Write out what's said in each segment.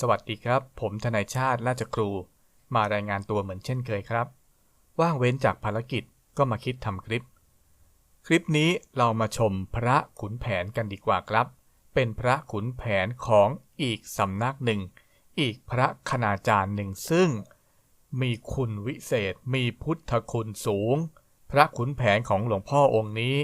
สวัสดีครับ ผมทนายชาติราชครู มารายงานตัวเหมือนเช่นเคยครับ ว่างเว้นจากภารกิจก็มาคิดทำคลิป คลิปนี้เรามาชมพระขุนแผนกันดีกว่าครับ เป็นพระขุนแผนของอีกสำนักหนึ่ง อีกพระคณาจารย์หนึ่งซึ่ง มีคุณวิเศษ มีพุทธคุณสูง พระขุนแผนของหลวงพ่อองค์นี้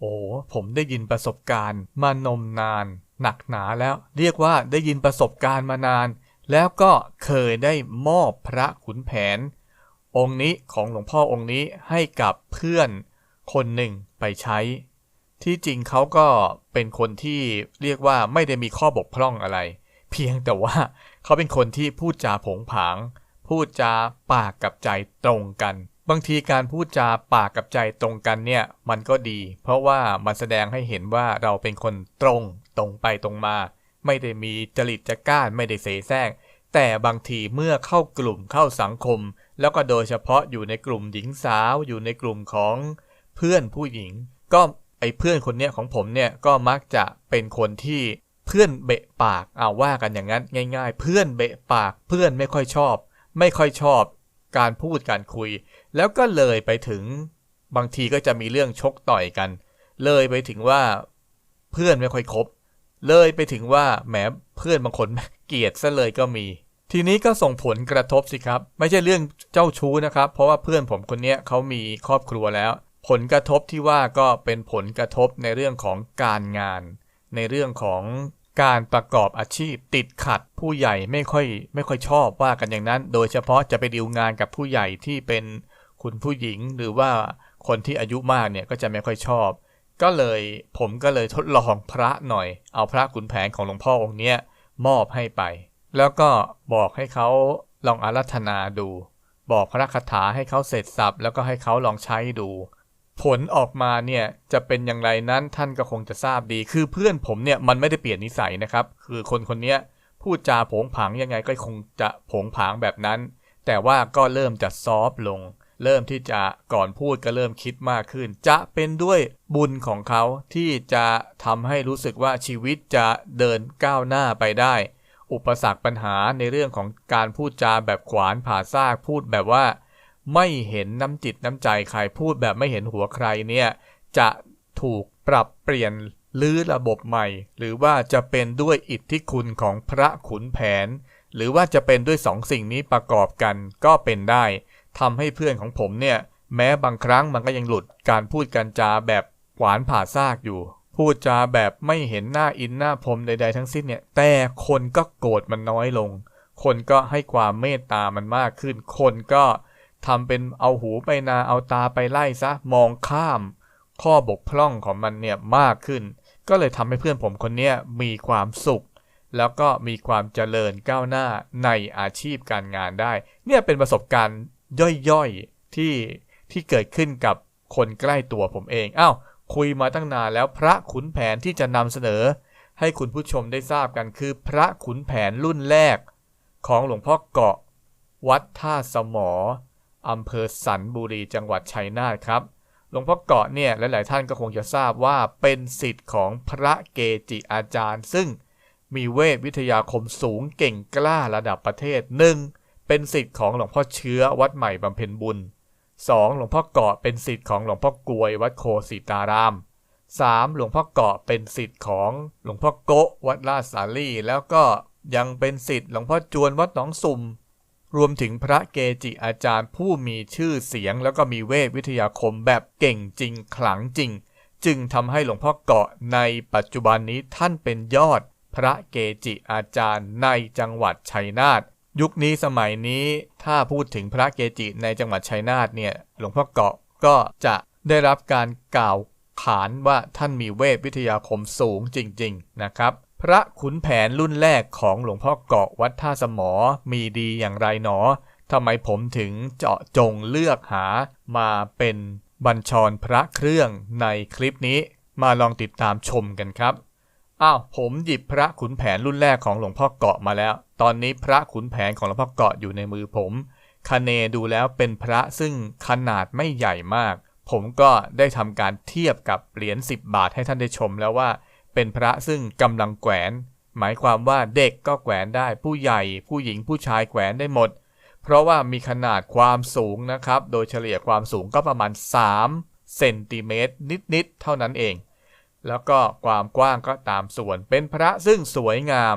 โอ้ผมได้ยินประสบการณ์มานมนาน หนักหนาแล้ว เรียกว่าได้ยินประสบการณ์มานาน แล้วก็เคยได้มอบพระขุนแผน องค์นี้ของหลวงพ่อองค์นี้ให้กับเพื่อนคนหนึ่งไปใช้ ที่จริงเขาก็เป็นคนที่เรียกว่าไม่ได้มีข้อบกพร่องอะไร เพียงแต่ว่าเขาเป็นคนที่พูดจาผงผาง พูดจาปากกับใจตรงกัน บางทีการพูดจาปากกับใจตรงกันเนี่ย มันก็ดี เพราะว่ามันแสดงให้เห็นว่าเราเป็นคนตรงตรงไปตรงมา ไม่ได้มีจริตจักร้านไม่ได้เสแสร้งแต่บางทีเมื่อเข้ากลุ่มเข้าสังคม แล้วก็โดยเฉพาะอยู่ในกลุ่มหญิงสาวอยู่ในกลุ่มของเพื่อนผู้หญิง ก็ไอ้เพื่อนคนเนี้ยของผมเนี่ยก็มักจะเป็นคนที่เพื่อนเบะปากเอาว่ากันอย่างนั้นง่าย ๆ เพื่อนเบะปากเพื่อนไม่ค่อยชอบ ไม่ค่อยชอบ การพูดการคุย แล้วก็เลยไปถึงบางทีก็จะมีเรื่องชกต่อยกัน เลยไปถึงว่าเพื่อนไม่ค่อยคบ เลยไปถึงว่าแหมเพื่อนบางคนเกลียดซะเลยก็มี ทีนี้ก็ส่งผลกระทบสิครับ ไม่ใช่เรื่องเจ้าชู้นะครับ เพราะว่าเพื่อนผมคนนี้เขามีครอบครัวแล้ว ผลกระทบที่ว่าก็เป็นผลกระทบในเรื่องของการงาน ในเรื่องของ การประกอบอาชีพติดขัดผู้ใหญ่ไม่ค่อยไม่ค่อยชอบว่ากันอย่างนั้น โดยเฉพาะจะไปดีลงานกับผู้ใหญ่ที่เป็นคุณผู้หญิงหรือว่าคนที่อายุมากเนี่ยก็จะไม่ค่อยชอบ ก็เลยผมก็เลยทดลองพระหน่อย เอาพระขุนแผนของหลวงพ่อองค์เนี้ยมอบให้ไป แล้วก็บอกให้เขาลองอารัธนาดู บอกพระคาถาให้เขาเสร็จสับแล้วก็ให้เขาลองใช้ดู ผลออกมาเนี่ยจะเป็นอย่างไรนั้นท่านก็คงจะทราบดี คือเพื่อนผมเนี่ยมันไม่ได้เปลี่ยนนิสัยนะครับ คือคนคนนี้พูดจาผงผางยังไงก็คงจะผงผางแบบนั้น แต่ว่าก็เริ่มจะซอฟลง เริ่มที่จะก่อนพูดก็เริ่มคิดมากขึ้น จะเป็นด้วยบุญของเขาที่จะทำให้รู้สึกว่าชีวิตจะเดินก้าวหน้าไปได้ อุปสรรคปัญหาในเรื่องของการพูดจาแบบขวานผ่าซากพูดแบบว่า ไม่เห็นน้ำจิตน้ำใจใครพูดแบบไม่เห็นหัวใครเนี่ยจะถูกปรับเปลี่ยนลื้อระบบใหม่ หรือว่าจะเป็นด้วยอิทธิคุณของพระขุนแผน หรือว่าจะเป็นด้วยสองสิ่งนี้ประกอบกันก็เป็นได้ทำให้เพื่อนของผมเนี่ยแม้บางครั้งมันก็ยังหลุดการพูดกันจาแบบหวานผ่าซากอยู่ พูดจาแบบไม่เห็นหน้าอินหน้าพรมใด ๆ ทั้งสิ้นเนี่ย แต่คนก็โกรธมันน้อยลง คนก็ให้ความเมตตามันมากขึ้น คนก็ ทำเป็นเอาหูไปนาเอาตาไปไล่ซะมองข้าม ข้อบกพร่องของมันเนี่ยมากขึ้น ก็เลยทำให้เพื่อนผมคนเนี้มีความสุข แล้วก็มีความเจริญก้าวหน้าในอาชีพการงานได้ เนี่ยเป็นประสบการณ์ย่อยๆที่ที่เกิดขึ้นกับคนใกล้ตัวผมเองอ้าวคุยมาตั้งนานแล้วพระขุนแผนที่จะนำเสนอ ให้คุณผู้ชมได้ทราบกันคือพระขุนแผนรุ่นแรก ของหลวงพ่อเกาะ วัดท่าสมอ อำเภอสันบุรีจังหวัดชัยนาทครับหลวงพ่อเกาะเนี่ยหลาย ๆ ท่านก็คงจะทราบว่าเป็นสิทธิ์ของพระเกจิอาจารย์ ซึ่งมีเวทวิทยาคมสูงเก่งกล้าระดับประเทศหนึ่งเป็นสิทธิ์ของหลวงพ่อเชื้อวัดใหม่บำเพ็ญบุญ 2. หลวงพ่อเกาะเป็นสิทธิ์ของหลวงพ่อกลวยวัดโคสิตาราม 3. หลวงพ่อเกาะเป็นสิทธิ์ของหลวงพ่อโกะวัดลาดสาลีแล้วก็ยังเป็นสิทธิ์หลวงพ่อจวนวัดหนองสุ่ม รวมถึงพระเกจิอาจารย์ผู้มีชื่อเสียง แล้วก็มีเวทวิทยาคมแบบเก่งจริง ขลังจริง จึงทำให้หลวงพ่อเกาะในปัจจุบันนี้ท่านเป็นยอด พระเกจิอาจารย์ในจังหวัดชัยนาทยุคนี้สมัยนี้ถ้าพูดถึงพระเกจิในจังหวัดชัยนาทเนี่ยหลวงพ่อเกาะก็จะได้รับการกล่าวขานว่าท่านมีเวทวิทยาคมสูงจริง ๆ นะครับ พระขุนแผนรุ่นแรกของหลวงพ่อเกาะวัดท่าสมอ มีดีอย่างไรหนอทำไมผมถึงเจาะจงเลือกหามาเป็นบัญชรพระเครื่องในคลิปนี้ มาลองติดตามชมกันครับ อ้าวผมหยิบพระขุนแผนรุ่นแรกของหลวงพ่อเกาะมาแล้ว ตอนนี้พระขุนแผนของหลวงพ่อเกาะอยู่ในมือผมคเนดูแล้วเป็นพระซึ่งขนาดไม่ใหญ่มาก ผมก็ได้ทำการเทียบกับเหรียญ10 บาทให้ท่านได้ชมแล้วว่า เป็นพระซึ่งกำลังแขวน หมายความว่าเด็กก็แขวนได้ ผู้ใหญ่ ผู้หญิงผู้ชายแขวนได้หมด เพราะว่ามีขนาดความสูงนะครับ โดยเฉลี่ยความสูงก็ประมาณ 3 เซนติเมตรนิดๆเท่านั้นเอง แล้วก็ความกว้างก็ตามส่วน เป็นพระซึ่งสวยงาม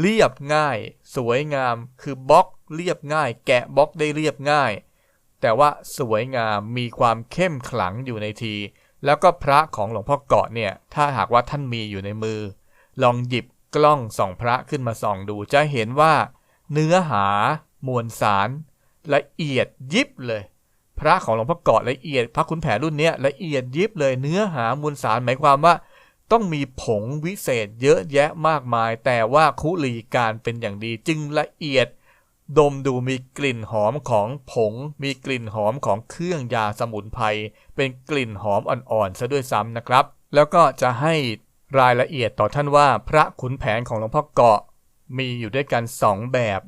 เรียบง่าย สวยงาม คือบล็อกเรียบง่าย แกะบล็อกได้เรียบง่าย แต่ว่าสวยงาม มีความเข้มขลังอยู่ในที แล้วก็พระของหลวงพ่อเกาะเนี่ย ถ้าหากว่าท่านมีอยู่ในมือ ลองหยิบกล้องส่องพระขึ้นมาส่องดู จะเห็นว่า เนื้อหามวลสาร ละเอียดยิบเลย พระของหลวงพ่อเกาะละเอียด พระคุณแผนรุ่นเนี้ยละเอียดยิบเลย เนื้อหามวลสารหมายความว่า ต้องมีผงวิเศษเยอะแยะมากมาย แต่ว่าคุลีการเป็นอย่างดีจึงละเอียด ดมดูมีกลิ่นหอมของผง มีกลิ่นหอมของเครื่องยาสมุนไพรเป็นกลิ่นหอมอ่อนๆซะด้วยซ้ำนะครับ แล้วก็จะให้รายละเอียดต่อท่านว่าพระขุนแผนของหลวงพ่อเกาะ มีอยู่ด้วยกันสองแบบ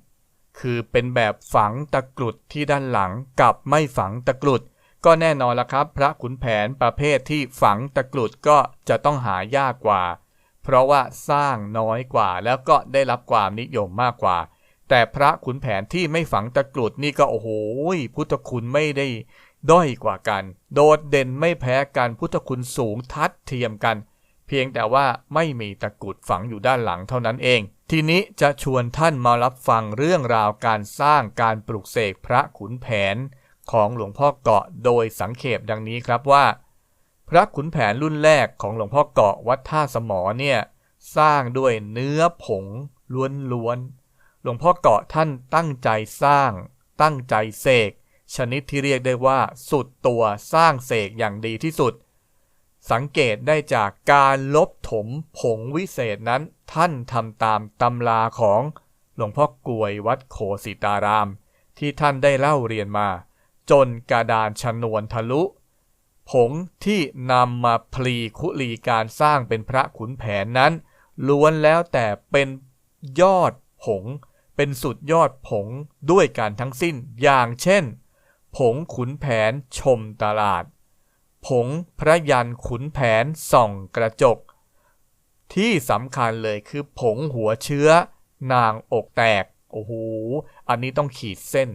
คือเป็นแบบฝังตะกรุดที่ด้านหลังกับไม่ฝังตะกรุด ก็แน่นอนละครับ พระขุนแผนประเภทที่ฝังตะกรุดก็จะต้องหายากกว่า เพราะว่าสร้างน้อยกว่าแล้วก็ได้รับความนิยมมากกว่า แต่พระขุนแผนที่ไม่ฝังตะกรุดนี่ก็โอ้โหพุทธคุณไม่ได้ด้อยกว่ากัน โดดเด่นไม่แพ้กันพุทธคุณสูงทัดเทียมกัน เพียงแต่ว่าไม่มีตะกรุดฝังอยู่ด้านหลังเท่านั้นเอง ทีนี้จะชวนท่านมารับฟังเรื่องราวการสร้างการปลุกเสกพระขุนแผนของหลวงพ่อเกาะโดยสังเขปดังนี้ครับว่า พระขุนแผนรุ่นแรกของหลวงพ่อเกาะวัดท่าสมอเนี่ยสร้างด้วยเนื้อผงล้วนๆ หลวงพ่อเกาะท่านตั้งใจสร้าง ตั้งใจเสกชนิดที่เรียกได้ว่า สุดตัวสร้างเสกอย่างดีที่สุด สังเกตได้จากการลบถมผงวิเศษนั้น ท่านทำตามตำราของหลวงพ่อกลวยวัดโขสิตาราม ที่ท่านได้เล่าเรียนมา จนกระดานชนวนทะลุ ผงที่นำมาพลีคุลีการสร้างเป็นพระขุนแผนนั้น ล้วนแล้วแต่เป็นยอดผง เป็นสุดยอดผงด้วยการทั้งสิ้น อย่างเช่น ผงขุนแผนชมตลาด ผงพระยันขุนแผนส่องกระจก ที่สำคัญเลยคือผงหัวเชื้อนางอกแตก โอ้โห อันนี้ต้องขีดเส้น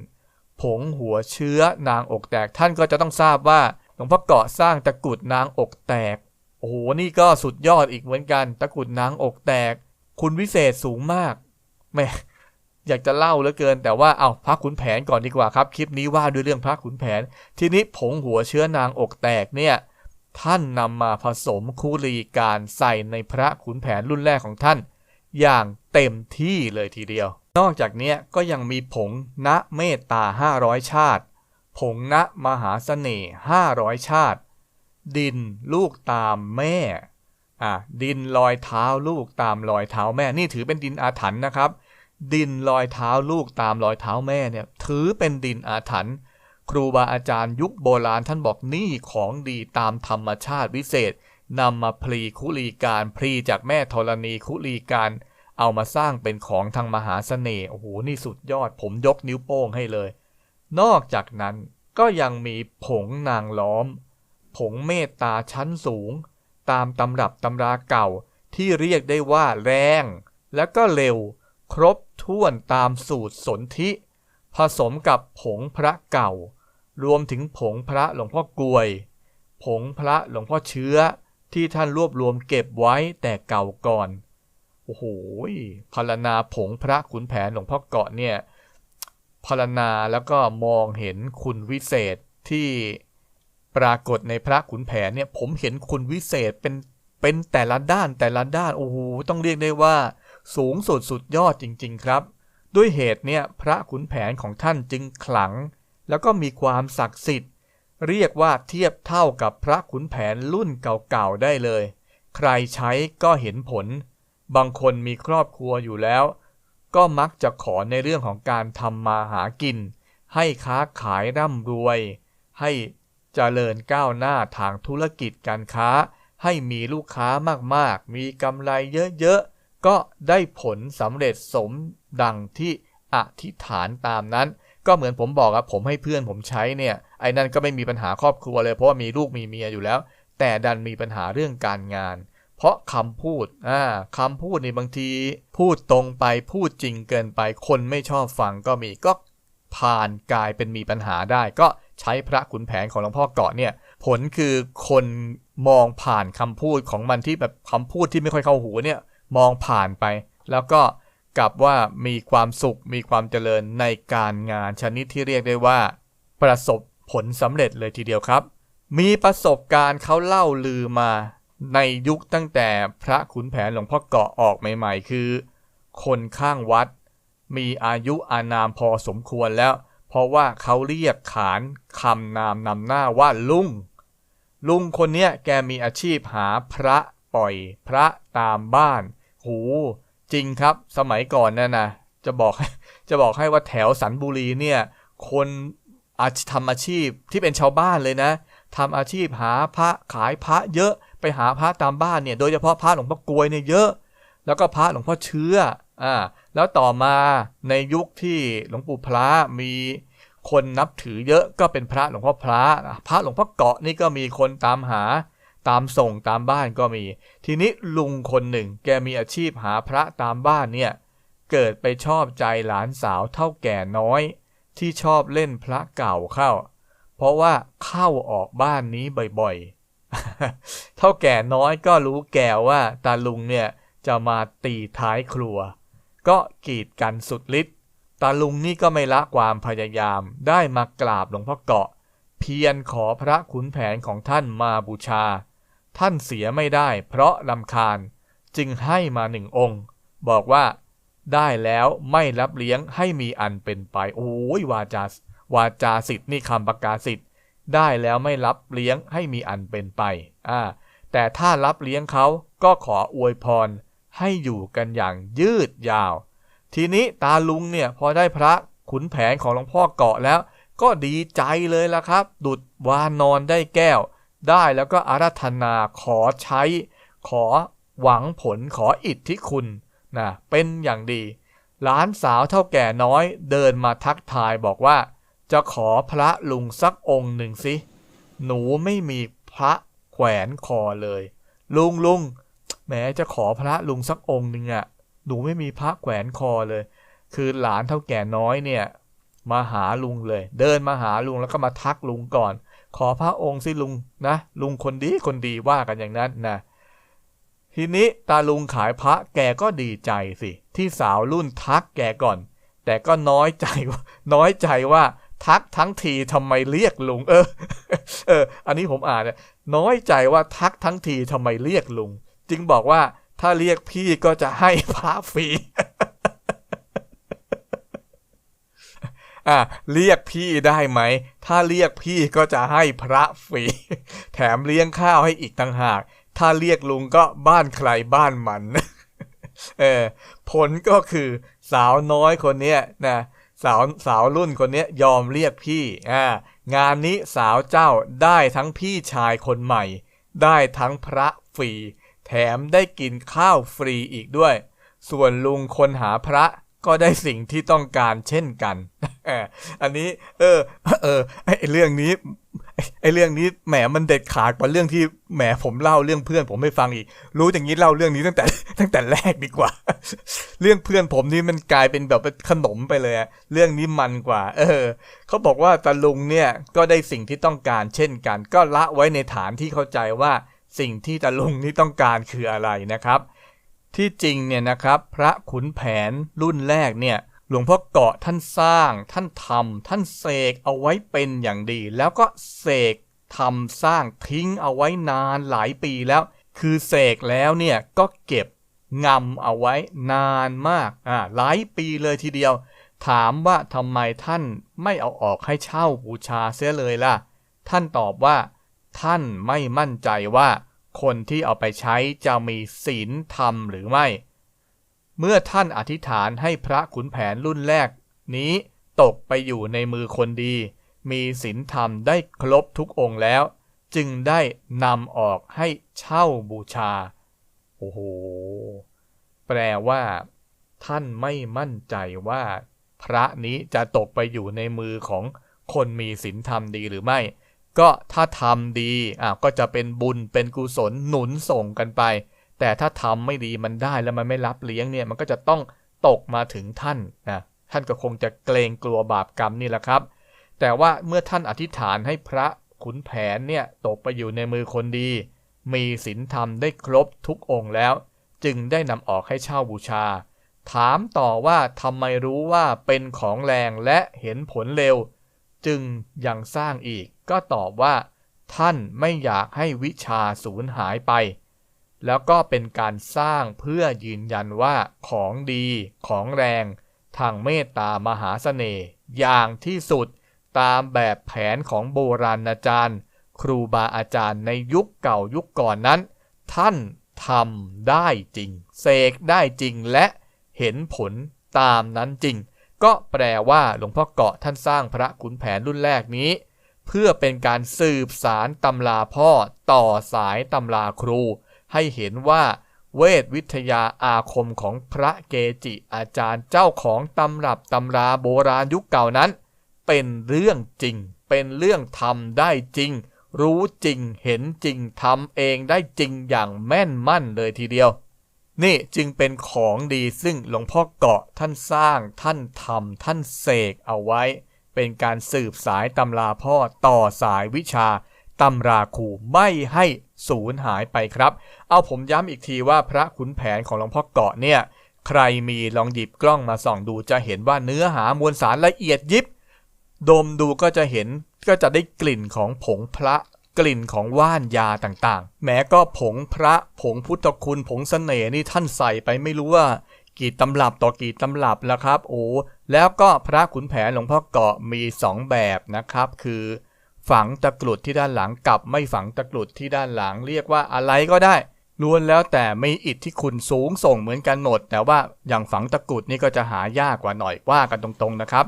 ผงหัวเชื้อนางอกแตก ท่านก็จะต้องทราบว่าหลวงพ่อเกาะสร้างตะกุดนางอกแตก โอ้โห นี่ก็สุดยอดอีกเหมือนกัน ตะกุดนางอกแตก คุณวิเศษสูงมากแม่ อยากจะเล่าเหลือเกิน แต่ว่าเอาพระขุนแผนก่อนดีกว่าครับ คลิปนี้ว่าด้วยเรื่องพระขุนแผน ทีนี้ผงหัวเชื้อนางอกแตกเนี่ยท่านนำมาผสมคูลีการใส่ในพระขุนแผนรุ่นแรกของท่าน อย่างเต็มที่เลยทีเดียว นอกจากนี้ก็ยังมีผงณเมตตา 500 ชาติ ผงณมหาเสน่ห์500 ชาติ ดินลูกตามแม่อะดินลอยเท้าลูกตามรอยเท้าแม่นี่ถือเป็นดินอาถรรพ์นะครับ ดินลอยเท้าลูกตามรอยเท้าแม่เนี่ยถือเป็นดินอาถรรพ์ครูบาอาจารย์ยุคโบราณท่านบอกนี่ของดีตามธรรมชาติวิเศษนำมาพลีคุลีการพลีจากแม่ธรณีคุลีการ เอามาสร้างเป็นของทางมหาเสน่ห์โอ้โหนี่สุดยอดผมยกนิ้วโป้งให้เลย นอกจากนั้นก็ยังมีผงนางล้อม ผงเมตตาชั้นสูง ตามตำรับตำราเก่าที่เรียกได้ว่าแรง และก็เร็ว ครบ ถ้วนตามสูตรสนธิ ผสมกับผงพระเก่า รวมถึงผงพระหลวงพ่อกลวย ผงพระหลวงพ่อเชื้อที่ท่านรวบรวมเก็บไว้แต่เก่าก่อน โอ้โหพรรณนาผงพระขุนแผนหลวงพ่อเกาะเนี่ยพรรณนาแล้วก็มองเห็นคุณวิเศษที่ปรากฏในพระขุนแผนเนี่ยผมเห็นคุณวิเศษเป็นเป็นแต่ละด้านแต่ละด้านโอ้โหต้องเรียกได้ว่า สูงสุดสุดยอดจริง ๆ ครับ ด้วยเหตุเนี่ยพระขุนแผนของท่านจึงขลัง แล้วก็มีความศักดิ์สิทธิ์ เรียกว่าเทียบเท่ากับพระขุนแผนรุ่นเก่าๆได้เลย ใครใช้ก็เห็นผล บางคนมีครอบครัวอยู่แล้ว ก็มักจะขอในเรื่องของการทำมาหากิน ให้ค้าขายร่ำรวย ให้เจริญก้าวหน้าทางธุรกิจการค้า ให้มีลูกค้ามากๆ มีกำไรเยอะๆ ก็ได้ผลสำเร็จสมดังที่อธิษฐานตามนั้น ก็เหมือนผมบอกอะผมให้เพื่อนผมใช้เนี่ยไอ้นั่นก็ไม่มีปัญหาครอบครัวเลยเพราะว่ามีลูกมีเมียอยู่แล้ว แต่ดันมีปัญหาเรื่องการงาน เพราะคำพูดอ่าคำพูดนี่บางที พูดตรงไปพูดจริงเกินไป คนไม่ชอบฟังก็มีก็ผ่านกลายเป็นมีปัญหาได้ ก็ใช้พระขุนแผนของหลวงพ่อเกาะเนี่ยผลคือคนมองผ่านคำพูดของมันที่แบบคำพูดที่ไม่ค่อยเข้าหูเนี่ย มองผ่านไป แล้วก็กลับว่ามีความสุขมีความเจริญในการงานชนิดที่เรียกได้ว่า ประสบผลสำเร็จเลยทีเดียวครับ มีประสบการณ์เขาเล่าลือมาในยุคตั้งแต่พระขุนแผนหลวงพ่อเกาะออกใหม่ ๆ คือ คนข้างวัด มีอายุอานามพอสมควรแล้ว เพราะว่าเขาเรียกขานคำนามนำหน้าว่าลุง ลุงคนเนี้ยแกมีอาชีพหาพระปล่อยพระตามบ้าน หจริงครับสมัยก่อนน่ะนะจะบอกจะบอกให้ว่าแถวสันบุรีเนี่ย คนอาชทำอาชีพที่เป็นชาวบ้านเลยนะทำอาชีพหาพระขายพระเยอะไปหาพระตามบ้านเนี่ยโดยเฉพาะพระหลวงพ่อกลวยเนี่ยเยอะ แล้วก็พระหลวงพ่อเชื้ออ่าแล้วต่อมาในยุคที่หลวงปู่พระมีคนนับถือเยอะก็เป็นพระหลวงพ่อพระพระหลวงพ่อเกาะนี่ก็มีคนตามหา ตามส่งตามบ้านก็มี ทีนี้ลุงคนหนึ่ง แกมีอาชีพหาพระตามบ้านเนี่ย เกิดไปชอบใจหลานสาวเท่าแก่น้อย ที่ชอบเล่นพระเก่าเข้า เพราะว่าเข้าออกบ้านนี้บ่อยๆ เท่าแก่น้อยก็รู้แก่ว่าตาลุงเนี่ยจะมาตีท้ายครัว ก็กีดกันสุดฤทธิ์ตาลุงนี่ก็ไม่ละความพยายามได้มากราบหลวงพ่อเกาะ เพียรขอพระขุนแผนของท่านมาบูชา ท่านเสียไม่ได้ เพราะลำคาญจึงให้มาหนึ่งองค์ บอกว่า ได้แล้วไม่รับเลี้ยงให้มีอันเป็นไป โอ้ยวาจาวาจาสิทธิ์นี่คำประกาศสิทธิ์ได้แล้วไม่รับเลี้ยงให้มีอันเป็นไปอ่าแต่ถ้ารับเลี้ยงเขาก็ขออวยพร ให้อยู่กันอย่างยืดยาว ทีนี้ตาลุงเนี่ยพอได้พระขุนแผนของหลวงพ่อเกาะแล้ว ก็ดีใจเลยละครับ ดุดวานอนได้แก้ว ได้แล้วก็อาราธนาขอใช้ ขอหวังผลขออิทธิคุณนะเป็นอย่างดี หลานสาวเท่าแก่น้อยเดินมาทักทายบอกว่า จะขอพระลุงสักองค์หนึ่งสิ หนูไม่มีพระแขวนคอเลย ลุงลุงแหมจะขอพระลุงสักองค์หนึ่งอะ่ะหนูไม่มีพระแขวนคอเลย คือหลานเท่าแก่น้อยเนี่ย มาหาลุงเลย เดินมาหาลุงแล้วก็มาทักลุงก่อน ขอพระองค์สิลุงนะ ลุงคนดีคนดีว่ากันอย่างนั้นนะทีนี้ตาลุงขายพระแกก็ดีใจสิ ที่สาวรุ่นทักแกก่อน แต่ก็น้อยใจว่าน้อยใจว่าทักทั้งทีทำไมเรียกลุง เออ เออ อันนี้ผมอ่านเนี่ยน้อยใจว่าทักทั้งทีทำไมเรียกลุง จึงบอกว่าถ้าเรียกพี่ก็จะให้พระฟรี อะเรียกพี่ได้ไหม ถ้าเรียกพี่ก็จะให้พระฟรี แถมเลี้ยงข้าวให้อีกต่างหาก ถ้าเรียกลุงก็บ้านใครบ้านมัน เออ ผลก็คือสาวน้อยคนเนี้ยนะสาวสาวรุ่นคนเนี้ยยอมเรียกพี่ อ่า งานนี้สาวเจ้าได้ทั้งพี่ชายคนใหม่ ได้ทั้งพระฟรี แถมได้กินข้าวฟรีอีกด้วย ส่วนลุงคนหาพระ ก็ได้สิ่งที่ต้องการเช่นกัน อันนี้ เออ เออไอเรื่องนี้ไอเรื่องนี้แหมมันเด็ดขาดกว่าเรื่องที่แหมผมเล่าเรื่องเพื่อนผมไม่ฟังอีก รู้อย่างนี้เล่าเรื่องนี้ตั้งแต่ตั้งแต่แรกดีกว่า เรื่องเพื่อนผมนี่มันกลายเป็นแบบขนมไปเลยเรื่องนี้มันกว่า เออเขาบอกว่าตาลุงเนี่ยก็ได้สิ่งที่ต้องการเช่นกัน ก็ละไว้ในฐานที่เข้าใจว่าสิ่งที่ตาลุงนี่ต้องการคืออะไรนะครับ ที่จริงเนี่ยนะครับ พระขุนแผนรุ่นแรกเนี่ยหลวงพ่อเกาะท่านสร้าง ท่านทำท่านเสกเอาไว้เป็นอย่างดี แล้วก็เสกทำสร้างทิ้งเอาไว้นานหลายปีแล้ว คือเสกแล้วเนี่ยก็เก็บงำเอาไว้นานมากอ่าหลายปีเลยทีเดียว ถามว่าทำไมท่านไม่เอาออกให้เช่าบูชาเสียเลยล่ะ ท่านตอบว่า ท่านไม่มั่นใจว่า คนที่เอาไปใช้จะมีศีลธรรมหรือไม่ เมื่อท่านอธิษฐานให้พระขุนแผนรุ่นแรก นี้ตกไปอยู่ในมือคนดี มีศีลธรรมได้ครบทุกองค์แล้ว จึงได้นำออกให้เช่าบูชา โอ้โห แปลว่า ท่านไม่มั่นใจว่า พระนี้จะตกไปอยู่ในมือของคนมีศีลธรรมดีหรือไม่ ก็ถ้าทำดีอะก็จะเป็นบุญเป็นกุศลหนุนส่งกันไป แต่ถ้าทำไม่ดีมันได้แล้วมันไม่รับเลี้ยงเนี่ยมันก็จะต้องตกมาถึงท่านนะท่านก็คงจะเกรงกลัวบาปกรรมนี่แหละครับ แต่ว่าเมื่อท่านอธิษฐานให้พระขุนแผนเนี่ยตกไปอยู่ในมือคนดี มีศีลธรรมได้ครบทุกองค์แล้ว จึงได้นำออกให้เช่าบูชา ถามต่อว่าทำไมรู้ว่าเป็นของแรงและเห็นผลเร็ว จึงยังสร้างอีก ก็ตอบว่า ท่านไม่อยากให้วิชาสูญหายไป แล้วก็เป็นการสร้างเพื่อยืนยันว่าของดีของแรง ทางเมตตามหาเสน่ห์อย่างที่สุดตามแบบแผนของโบราณอาจารย์ ครูบาอาจารย์ในยุคเก่ายุคก่อนนั้น ท่านทำได้จริง เสกได้จริงและเห็นผลตามนั้นจริง ก็แปลว่าหลวงพ่อเกาะท่านสร้างพระขุนแผนรุ่นแรกนี้ เพื่อเป็นการสืบสารตำราพ่อต่อสายตำราครู ให้เห็นว่าเวทวิทยาอาคมของพระเกจิอาจารย์เจ้าของตำรับตำราโบราณยุคเก่านั้น เป็นเรื่องจริง เป็นเรื่องทำได้จริง รู้จริงเห็นจริงทำเองได้จริงอย่างแม่นมั่นเลยทีเดียว นี่จึงเป็นของดีซึ่งหลวงพ่อเกาะท่านสร้างท่านทำท่านเสกเอาไว้ เป็นการสืบสายตำราพ่อต่อสายวิชาตำราครูไม่ให้สูญหายไปครับ เอาผมย้ำอีกทีว่าพระขุนแผนของหลวงพ่อเกาะเนี่ย ใครมีลองหยิบกล้องมาส่องดูจะเห็นว่าเนื้อหามวลสารละเอียดยิบ ดมดูก็จะเห็นก็จะได้กลิ่นของผงพระ กลิ่นของว่านยาต่างๆ แม้ก็ผงพระผงพุทธคุณผงเสน่ห์นี่ท่านใส่ไปไม่รู้ว่ากี่ตำรับต่อกี่ตำรับแล้วครับ โอ้แล้วก็พระขุนแผนหลวงพ่อเกาะมีสองแบบนะครับ คือ ฝังตะกรุดที่ด้านหลังกับไม่ฝังตะกรุดที่ด้านหลังเรียกว่าอะไรก็ได้ล้วนแล้วแต่มีอิทธิคุณสูงส่งเหมือนกันหมด แต่ว่าอย่างฝังตะกรุดนี่ก็จะหายากกว่าหน่อยว่ากันตรงๆนะครับ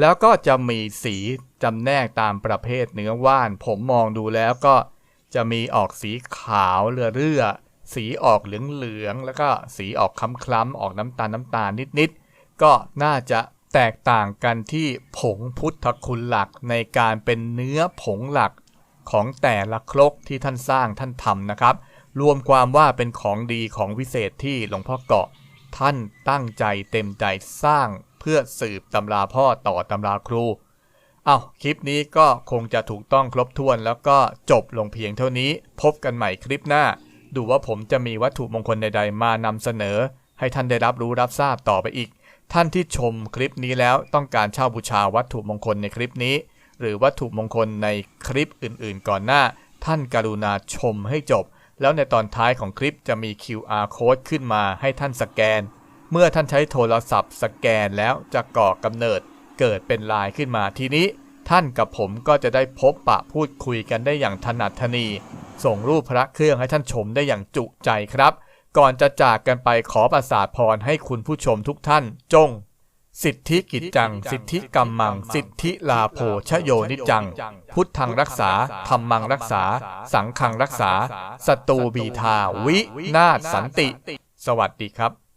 แล้วก็จะมีสีจำแนกตามประเภทเนื้อว่าน ผมมองดูแล้วก็จะมีออกสีขาวเรือเรือสีออกเหลืองๆแล้วก็สีออกคล้ำๆออกน้ำตาลน้ำตาลนิดๆ ก็น่าจะแตกต่างกันที่ผงพุทธคุณหลักในการเป็นเนื้อผงหลักของแต่ละครกที่ท่านสร้างท่านทำนะครับ รวมความว่าเป็นของดีของวิเศษที่หลวงพ่อเกาะ ท่านตั้งใจเต็มใจสร้าง เพื่อสืบตำราพ่อต่อตำราครู เอาคลิปนี้ก็คงจะถูกต้องครบถ้วนแล้วก็จบลงเพียงเท่านี้ พบกันใหม่คลิปหน้า ดูว่าผมจะมีวัตถุมงคลใด ๆ มานำเสนอ ให้ท่านได้รับรู้รับทราบต่อไปอีก ท่านที่ชมคลิปนี้แล้วต้องการเช่าบูชาวัตถุมงคลในคลิปนี้ หรือวัตถุมงคลในคลิปอื่นๆ ก่อนหน้า ท่านกรุณาชมให้จบ แล้วในตอนท้ายของคลิปจะมี QR code ขึ้นมาให้ท่านสแกน เมื่อท่านใช้โทรศัพท์สแกนแล้วจะก่อกำเนิดเกิดเป็นลายขึ้นมาทีนี้ ท่านกับผมก็จะได้พบปะพูดคุยกันได้อย่างถนัดทนี ส่งรูปพระเครื่องให้ท่านชมได้อย่างจุใจครับ ก่อนจะจากกันไปขอประสาทพรให้คุณผู้ชมทุกท่านจง สิทธิกิจจัง สิทธิกรรมัง สิทธิลาโภชโยนิจัง พุทธังรักษาธรรมังรักษา สังฆังรักษาสตูบีทาวินาศสันติ สวัสดีครับ